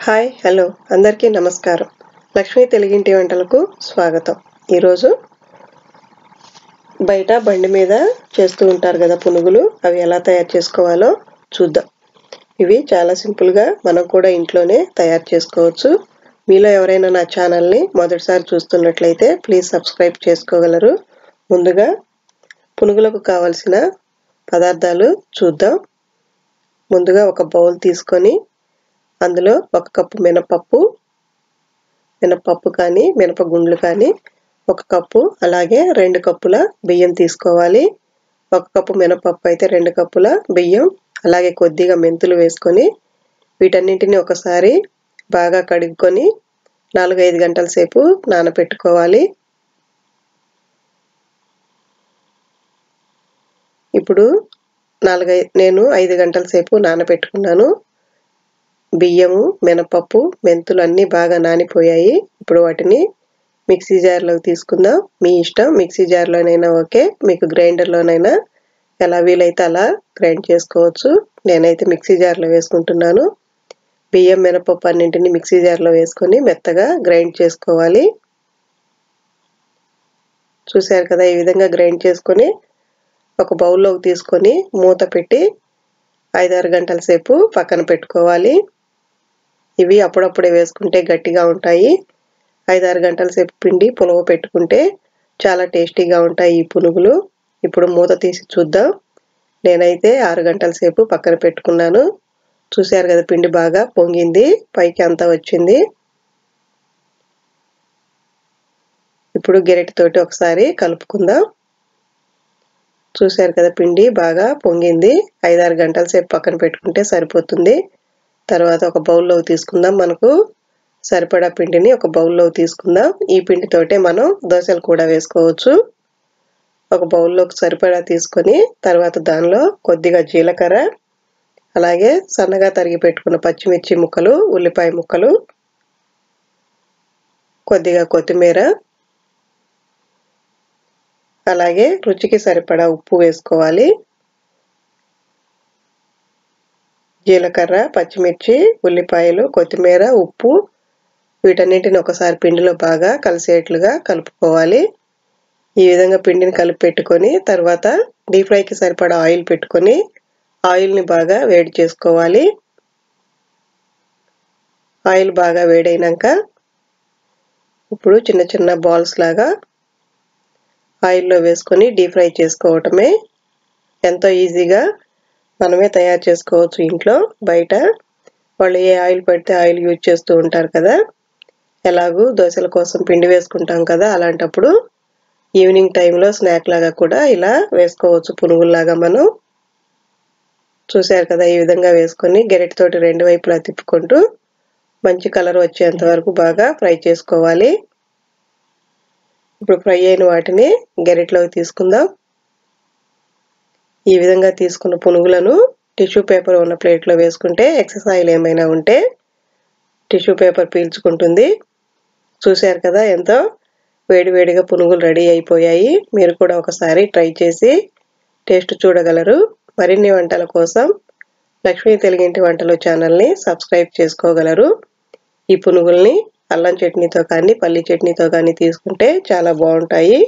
Hi hello. అందరికీ నమస్కారం. లక్ష్మీ తెలుగింటి వంటలకు స్వాగతం. ఈరోజు బయట బండి మీద చేస్తూ ఉంటారు కదా పునుగులు అవి ఎలా తయారు చేసుకోవాలో చూద్దాం. ఇవి చాలా సింపుల్గా మనం కూడా ఇంట్లోనే తయారు చేసుకోవచ్చు. మీలో ఎవరైనా నా ఛానల్ని మొదటిసారి చూస్తున్నట్లయితే ప్లీజ్ సబ్స్క్రైబ్ చేసుకోగలరు. ముందుగా పునుగులకు కావలసిన పదార్థాలు చూద్దాం. ముందుగా ఒక బౌల్ తీసుకొని అందులో ఒక కప్పు మినపప్పు మినపప్పు కానీ మినపగుండ్లు కానీ ఒక కప్పు అలాగే రెండు కప్పుల బియ్యం తీసుకోవాలి. ఒక కప్పు మినపప్పు అయితే రెండు కప్పుల బియ్యం అలాగే కొద్దిగా మెంతులు వేసుకొని వీటన్నింటిని ఒకసారి బాగా కడుక్కొని నాలుగైదు గంటల సేపు నానబెట్టుకోవాలి ఇప్పుడు నాలుగై నేను ఐదు గంటల సేపు నానబెట్టుకున్నాను బియ్యము మినపప్పు మెంతులు అన్నీ బాగా నానిపోయాయి. ఇప్పుడు వాటిని మిక్సీ జార్లోకి తీసుకుందాం. మీ ఇష్టం మిక్సీ జార్లోనైనా ఓకే. మీకు గ్రైండర్లోనైనా ఎలా వీలైతే అలా గ్రైండ్ చేసుకోవచ్చు. నేనైతే మిక్సీ జార్లో వేసుకుంటున్నాను. బియ్యం మినపప్పు అన్నింటిని మిక్సీ జార్లో వేసుకొని మెత్తగా గ్రైండ్ చేసుకోవాలి. చూశారు కదా ఈ విధంగా గ్రైండ్ చేసుకొని ఒక బౌల్లోకి తీసుకొని మూత పెట్టి ఐదారు గంటల సేపు పక్కన పెట్టుకోవాలి. ఇవి అప్పుడప్పుడే వేసుకుంటే గట్టిగా ఉంటాయి. ఐదారు గంటల సేపు పిండి పులవ పెట్టుకుంటే చాలా టేస్టీగా ఉంటాయి ఈ పునుగులు ఇప్పుడు మూత తీసి చూద్దాం. నేనైతే ఆరు గంటల సేపు పక్కన పెట్టుకున్నాను. చూశారు కదా పిండి బాగా పొంగింది పైకి అంతా వచ్చింది. ఇప్పుడు గెరటితోటి ఒకసారి కలుపుకుందాం. చూశారు కదా పిండి బాగా పొంగింది. ఐదారు గంటల సేపు పక్కన పెట్టుకుంటే సరిపోతుంది. తర్వాత ఒక బౌల్లో తీసుకుందాం మనకు సరిపడా పిండిని ఒక బౌల్లో తీసుకుందాం. ఈ పిండితోటే మనం దోశలు కూడా వేసుకోవచ్చు. ఒక బౌల్లోకి సరిపడా తీసుకొని తర్వాత దానిలో కొద్దిగా జీలకర్ర అలాగే సన్నగా తరిగి పెట్టుకున్న పచ్చిమిర్చి ముక్కలు ఉల్లిపాయ ముక్కలు కొద్దిగా కొత్తిమీర అలాగే రుచికి సరిపడా ఉప్పు వేసుకోవాలి. జీలకర్ర పచ్చిమిర్చి ఉల్లిపాయలు కొత్తిమీర ఉప్పు వీటన్నిటిని ఒకసారి పిండిలో బాగా కలిసేట్లుగా కలుపుకోవాలి. ఈ విధంగా పిండిని కలిపి పెట్టుకొని తర్వాత డీప్ ఫ్రైకి సరిపడా ఆయిల్ పెట్టుకొని ఆయిల్ని బాగా వేడి చేసుకోవాలి. ఆయిల్ బాగా వేడైనాక ఇప్పుడు చిన్న చిన్న బాల్స్ లాగా ఆయిల్లో వేసుకొని డీప్ ఫ్రై చేసుకోవటమే ఎంతో ఈజీగా మనమే తయారు చేసుకోవచ్చు ఇంట్లో. బయట వాళ్ళు ఏ ఆయిల్ పెడితే ఆయిల్ యూజ్ చేస్తూ ఉంటారు కదా. ఎలాగూ దోశల కోసం పిండి వేసుకుంటాం కదా అలాంటప్పుడు ఈవినింగ్ టైంలో స్నాక్ లాగా కూడా ఇలా వేసుకోవచ్చు. పునుగుల్లాగా మనం చూశారు కదా ఈ విధంగా వేసుకొని గెరెటితోటి రెండు వైపులా తిప్పుకుంటూ మంచి కలర్ వచ్చేంత వరకు బాగా ఫ్రై చేసుకోవాలి. ఇప్పుడు ఫ్రై అయిన వాటిని గెరెట్లోకి తీసుకుందాం. ఈ విధంగా తీసుకున్న పునుగులను టిష్యూ పేపర్ ఉన్న ప్లేట్లో వేసుకుంటే ఎక్సెస్ ఆయిల్ ఏమైనా ఉంటే టిష్యూ పేపర్ పీల్చుకుంటుంది. చూశారు కదా ఎంతో వేడివేడిగా పునుగులు రెడీ అయిపోయాయి. మీరు కూడా ఒకసారి ట్రై చేసి టేస్ట్ చూడగలరు. మరిన్ని వంటల కోసం లక్ష్మీ తెలుగింటి వంటలు ఛానల్ని సబ్స్క్రైబ్ చేసుకోగలరు. ఈ పునుగుల్ని అల్లం చట్నీతో కానీ పల్లి చట్నీతో కానీ తీసుకుంటే చాలా బాగుంటాయి.